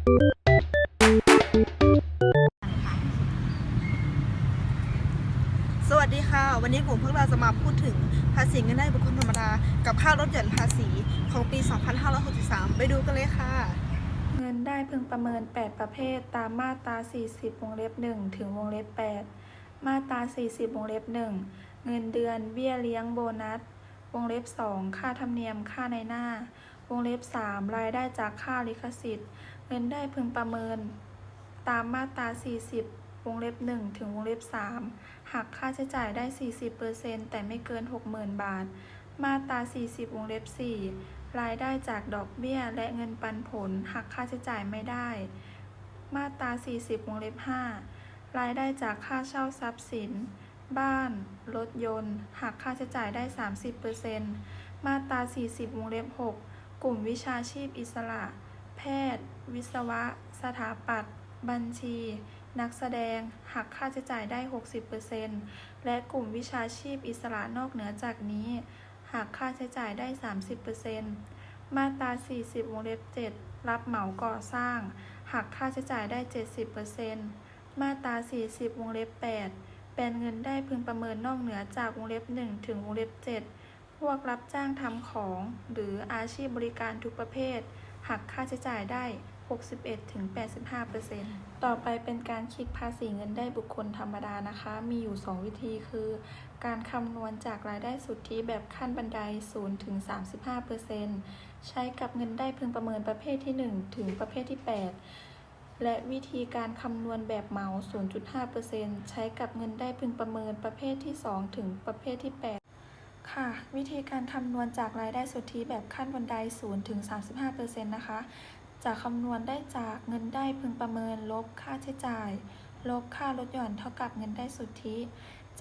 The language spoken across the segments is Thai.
สวัสดีค่ะ วันนี้กลุ่มพวกเราจะมาพูดถึงภาษีเงินได้บุคคลธรรมดา กับค่ารถหย่อนภาษีของปี 2563 ไปดูกันเลยค่ะ เงินได้พึงประเมิน 8 ประเภทตามมาตรา 40 วงเล็บ 1 ถึงวงเล็บ 8 มาตรา 40 วงเล็บ 1 เงินเดือน เบี้ยเลี้ยงโบนัส วงเล็บ 2 ค่าธรรมเนียม ค่าในหน้า วงเล็บ 3 รายได้จากค่าลิขสิทธิ์ เงินได้พึงประเมิน ตามมาตรา 40 วงเล็บ 1 ถึงวงเล็บ 3หักค่าใช้จ่ายได้ 40%แต่ไม่เกิน 60,000 บาท มาตรา 40 วงเล็บ 4 รายได้จากดอกเบี้ยและเงินปันผลหักค่าใช้จ่ายไม่ได้ มาตรา 40 วงเล็บ 5 รายได้จากค่าเช่าทรัพย์สิน บ้าน รถยนต์หักค่าใช้จ่ายได้ 30%มาตรา 40 วงเล็บ 6 กลุ่มวิชาชีพอิสระ แพทย์ วิศวะ สถาปัตย์ บัญชี นักแสดง หักค่าใช้จ่ายได้ 60%และกลุ่มวิชาชีพอิสระนอกเหนือจากนี้ หักค่าใช้จ่ายได้ 30%มาตรา 40 วงเล็บ 7 รับเหมาก่อสร้าง หักค่าใช้จ่ายได้ 70%มาตรา 40 วงเล็บ8เป็นเงินได้พึงประเมินนอกเหนือจากวงเล็บ 1 ถึงวงเล็บ 7 พวกรับจ้างทำของ หรืออาชีพบริการทุกประเภท หักค่าใช้จ่ายได้ 61-85%ต่อไปเป็นการคิดภาษีเงินได้บุคคลธรรมดานะคะ มีอยู่ 2 วิธีคือ การคำนวณจากรายได้สุทธิแบบขั้นบันได0ถึง35%ใช้กับเงินได้พึงประเมินประเภทที่ 1 ถึงประเภทที่ 8 และวิธีการคำนวณแบบเหมา 0.5%ใช้กับเงินได้พึงประเมินประเภทที่ 2 ถึงประเภทที่ 8 ค่ะ วิธีการคำนวณจากรายได้สุทธิแบบขั้นบันได0ถึง 35%นะคะ จะคำนวณได้จากเงินได้พึงประเมินลบค่าใช้จ่าย ลบค่าลดหย่อนเท่ากับเงินได้สุทธิ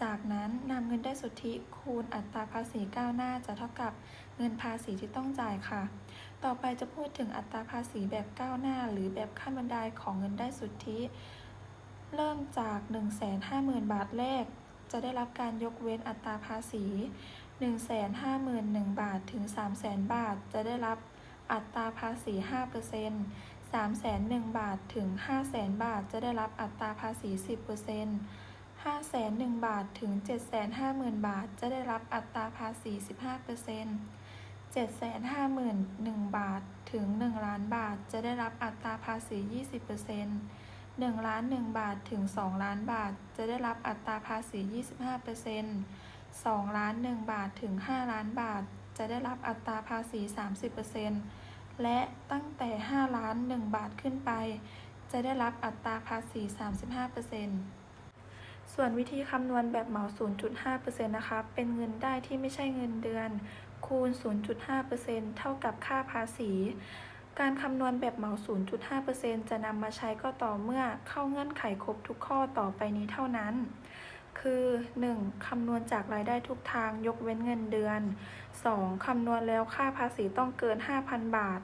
จากนั้นนำเงินได้สุทธิคูณอัตราภาษีก้าวหน้าจะเท่ากับเงินภาษีที่ต้องจ่ายค่ะ ต่อไปจะพูดถึงอัตราภาษีแบบก้าวหน้า หรือแบบขั้นบันไดของเงินได้สุทธิ เริ่มจาก 150,000 บาทแรกจะได้รับการยกเว้นอัตราภาษี 151,000 บาทถึง 300,000 บาท จะได้รับอัตราภาษี 5% 301,000 บาทถึง 500,000 บาท จะได้รับอัตราภาษี 10% 501,000 บาทถึง 750,000 บาท จะได้รับอัตราภาษี 15% 751,000 บาทถึง 1 ล้านบาท จะได้รับอัตราภาษี 20% 1ล้าน1บาทถึง 2 ล้านบาท จะได้รับอัตราภาษี 25% 2ล้าน1บาทถึง 5 ล้านบาท จะได้รับอัตราภาษี 30%และตั้งแต่ 5 ล้าน 1 บาทขึ้นไป จะได้รับอัตราภาษี 35%ส่วนวิธีคำนวณแบบเหมา 0.5%นะคะ เป็นเงินได้ที่ไม่ใช่เงินเดือน คูณ 0.5%เท่ากับค่าภาษีการคำนวณแบบเหมา 0.5%จะนำมาใช้ก็ต่อเมื่อเข้าเงื่อนไขครบทุกข้อต่อไปนี้เท่านั้น คือ 1. คำนวณจากรายได้ทุกทางยกเว้นเงินเดือน 2. คำนวณแล้วค่าภาษีต้องเกิน 5,000 บาท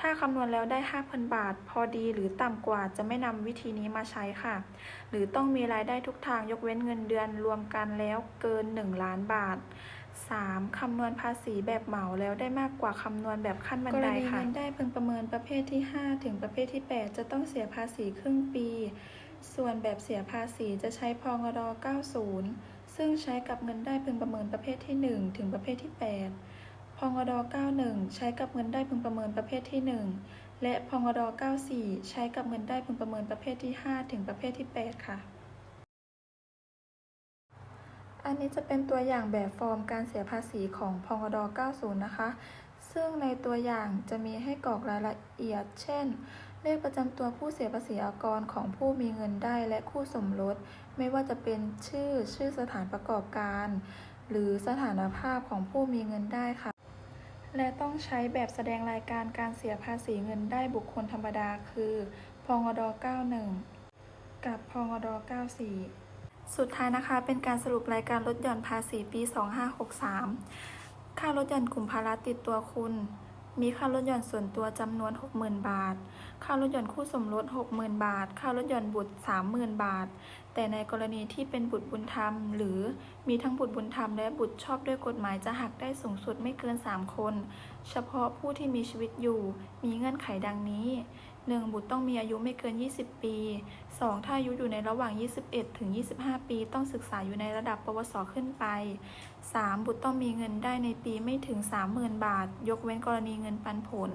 ถ้าคำนวณแล้วได้ 5,000 บาท พอดีหรือต่ำกว่าจะไม่นำวิธีนี้มาใช้ค่ะ หรือต้องมีรายได้ทุกทางยกเว้นเงินเดือนรวมกันแล้วเกิน 1 ล้านบาท 3. คำนวณภาษีแบบเหมาแล้วได้มากกว่าคำนวณแบบขั้นบันไดค่ะกรณีเงินได้พึงประเมินประเภทที่ 5 ถึงประเภทที่ 8 จะต้องเสียภาษีครึ่งปี ส่วนแบบเสียภาษีจะใช้พงด90 ซึ่งใช้กับเงินได้พึงประเมินประเภทที่ 1 ถึงประเภทที่ 8พงด91 ใช้กับเงินได้พึงประเมินประเภทที่ 1 และพงด94 ใช้กับเงินได้พึงประเมินประเภทที่ 5 ถึงประเภทที่ 8 ค่ะ อันนี้จะเป็นตัวอย่างแบบฟอร์มการเสียภาษีของพงด90 นะคะ ซึ่งในตัวอย่างจะมีให้กรอกรายละเอียด เช่น เลขประจำตัวผู้เสียภาษีอากรของผู้มีเงินได้และคู่สมรส ไม่ว่าจะเป็นชื่อชื่อสถานประกอบการ หรือสถานภาพของผู้มีเงินได้ค่ะ และต้องใช้แบบแสดงรายการการเสียภาษีเงินได้บุคคลธรรมดา คือพงด91 กับพงด94 สุดท้ายนะคะ เป็นการสรุปรายการลดหย่อนภาษีปี 2563 ค่าลดหย่อนกลุ่มภาระติดตัวคุณ มีค่ารถยนต์ส่วนตัวจำนวน 60,000 บาท ค่ารถยนต์คู่สมรส 60,000 บาท ค่ารถยนต์บุตร 30,000 บาท แต่ในกรณีที่เป็นบุตรบุญธรรม หรือมีทั้งบุตรบุญธรรมและบุตรชอบด้วยกฎหมายจะหักได้สูงสุดไม่เกิน 3 คน เฉพาะผู้ที่มีชีวิตอยู่ มีเงื่อนไขดังนี้ 1. บุตรต้องมีอายุไม่เกิน 20 ปี 2. ถ้าอายุอยู่ในระหว่าง 21 ถึง 25 ปี ต้องศึกษาอยู่ในระดับปวสขึ้นไป 3. บุตรต้องมีเงินได้ในปีไม่ถึง 30,000 บาท ยกเว้นกรณีเงินปันผล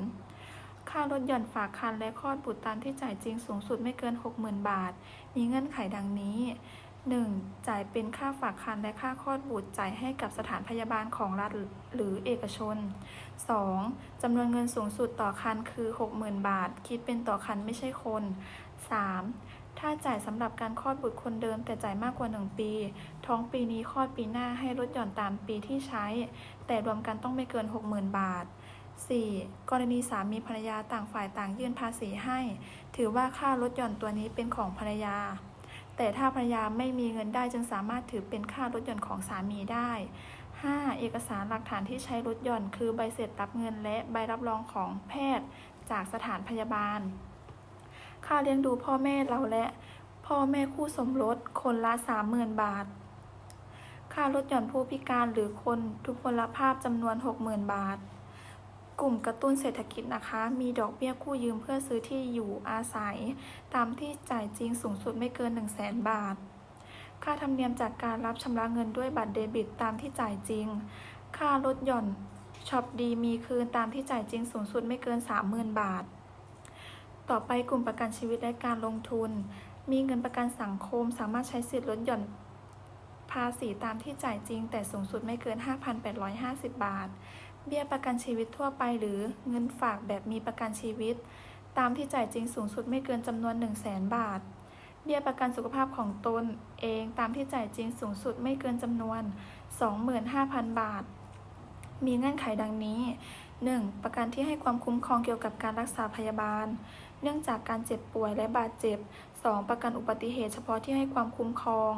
ค่าลดหย่อนฝากคันและคลอดบุตรตามที่จ่ายจริงสูงสุดไม่เกิน 60,000 บาท มีเงื่อนไขดังนี้ 1. จ่ายเป็นค่าฝากคันและค่าคลอดบุตรจ่ายให้กับสถานพยาบาลของรัฐหรือเอกชน 2. จำนวนเงินสูงสุดต่อคันคือ 60,000 บาท คิดเป็นต่อคันไม่ใช่คน 3. ถ้าจ่ายสำหรับการคลอดบุตรคนเดิมแต่จ่ายมากกว่า 1 ปี ท้องปีนี้คลอดปีหน้าให้ลดหย่อนตามปีที่ใช้ แต่รวมกันต้องไม่เกิน 60,000 บาท 4. กรณีสามีภรรยาต่างฝ่ายต่างยื่นภาษีให้ ถือว่าค่าลดหย่อนตัวนี้เป็นของภรรยา แต่ถ้าภรรยาไม่มีเงินได้จึงสามารถถือเป็นค่าลดหย่อนของสามีได้ 5. เอกสารหลักฐานที่ใช้ลดหย่อนคือใบเสร็จรับเงินและใบรับรองของแพทย์จากสถานพยาบาล ค่าเลี้ยงดูพ่อแม่เราและพ่อแม่คู่สมรสคนละ 30,000 บาท ค่าลดหย่อนผู้พิการหรือคนทุพพลภาพจำนวน 60,000 บาท กลุ่มกระตุ้นเศรษฐกิจนะคะ มีดอกเบี้ยกู้ยืมเพื่อซื้อที่อยู่อาศัย ตามที่จ่ายจริงสูงสุดไม่เกิน 1 0 0 0 0 0บาท ค่าธรรมเนียมจากการรับชำระเงินด้วยบัตรเดบิตตามที่จ่ายจริง ค่าลดหย่อนช็อปดีมีคืนตามที่จ่ายจริงสูงสุดไม่เกิน 30,000 บาท ต่อไปกลุ่มประกันชีวิตและการลงทุน มีเงินประกันสังคมสามารถใช้สิทธิ์ลดหย่อนภาษีตามที่จ่ายจริงแต่สูงสุดไม่เกิน 5,850 บาท เบี้ยประกันชีวิตทั่วไปหรือเงินฝากแบบมีประกันชีวิต ตามที่จ่ายจริงสูงสุดไม่เกินจำนวน 1 0 0 0 0แสนบาท เบี้ยประกันสุขภาพของตนเองตามที่จ่ายจริงสูงสุดไม่เกินจำนวน 25,000 บาท มีเงื่อนไขดังนี้ 1. ประกันที่ให้ความคุ้มครองเกี่ยวกับการรักษาพยาบาล เนื่องจากการเจ็บป่วยและบาดเจ็บ 2. ประกันอุบัติเหตุเฉพาะที่ให้ความคุ้มครอง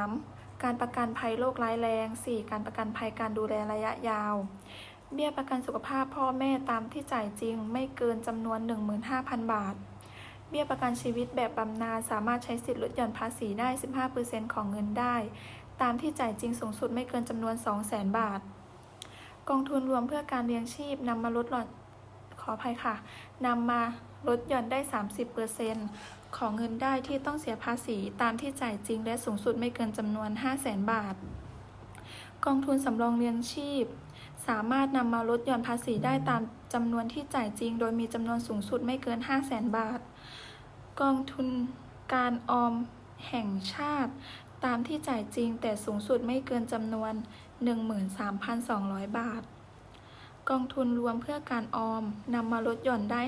3. การประกันภัยโรคร้ายแรง 4. การประกันภัยการดูแลระยะยาว เบี้ยประกันสุขภาพพ่อแม่ตามที่จ่ายจริง ไม่เกินจำนวน 15,000 บาท เบี้ยประกันชีวิตแบบบำนาญสามารถใช้สิทธิ์ลดหย่อนภาษีได้ 15%ของเงินได้ ตามที่จ่ายจริงสูงสุดไม่เกินจำนวน 200,000 บาท กองทุนรวมเพื่อการเลี้ยงชีพนำมาลดหย่อนขออภัยค่ะนำมาลดหย่อนได้ 30% ของเงินได้ที่ต้องเสียภาษีตามที่จ่ายจริงและสูงสุดไม่เกินจำนวน 500,000บาท กองทุนสำรองเลี้ยงชีพ สามารถนำมาลดหย่อนภาษีได้ตามจำนวนที่จ่ายจริง โดยมีจำนวนสูงสุดไม่เกิน 500,000บาท กองทุนการออมแห่งชาติ ตามที่จ่ายจริงแต่สูงสุดไม่เกินจำนวน 13,200 บาทกองทุนรวมเพื่อการออมนำมาลดหย่อนได้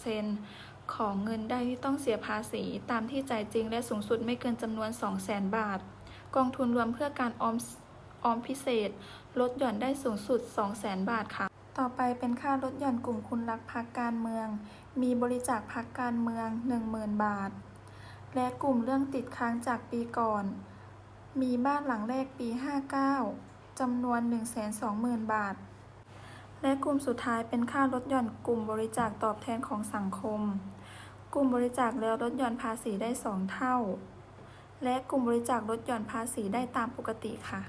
30% ของเงินได้ที่ต้องเสียภาษีตามที่จ่ายจริงและสูงสุดไม่เกินจำนวน 200,000 บาท กองทุนรวมเพื่อการออมออมพิเศษ ลดหย่อนได้สูงสุด 200,000 บาทค่ะ ต่อไปเป็นค่าลดหย่อนกลุ่มคุณรักพักการเมือง มีบริจาคพักการเมือง 10,000 บาท และกลุ่มเรื่องติดค้างจากปีก่อน มีบ้านหลังแรกปี 59จำนวน 120,000 บาทและกลุ่มสุดท้ายเป็นค่าลดหย่อนกลุ่มบริจาคตอบแทนของสังคม กลุ่มบริจาคแล้วลดหย่อนภาษีได้ 2 เท่า และกลุ่มบริจาคลดหย่อนภาษีได้ตามปกติค่ะ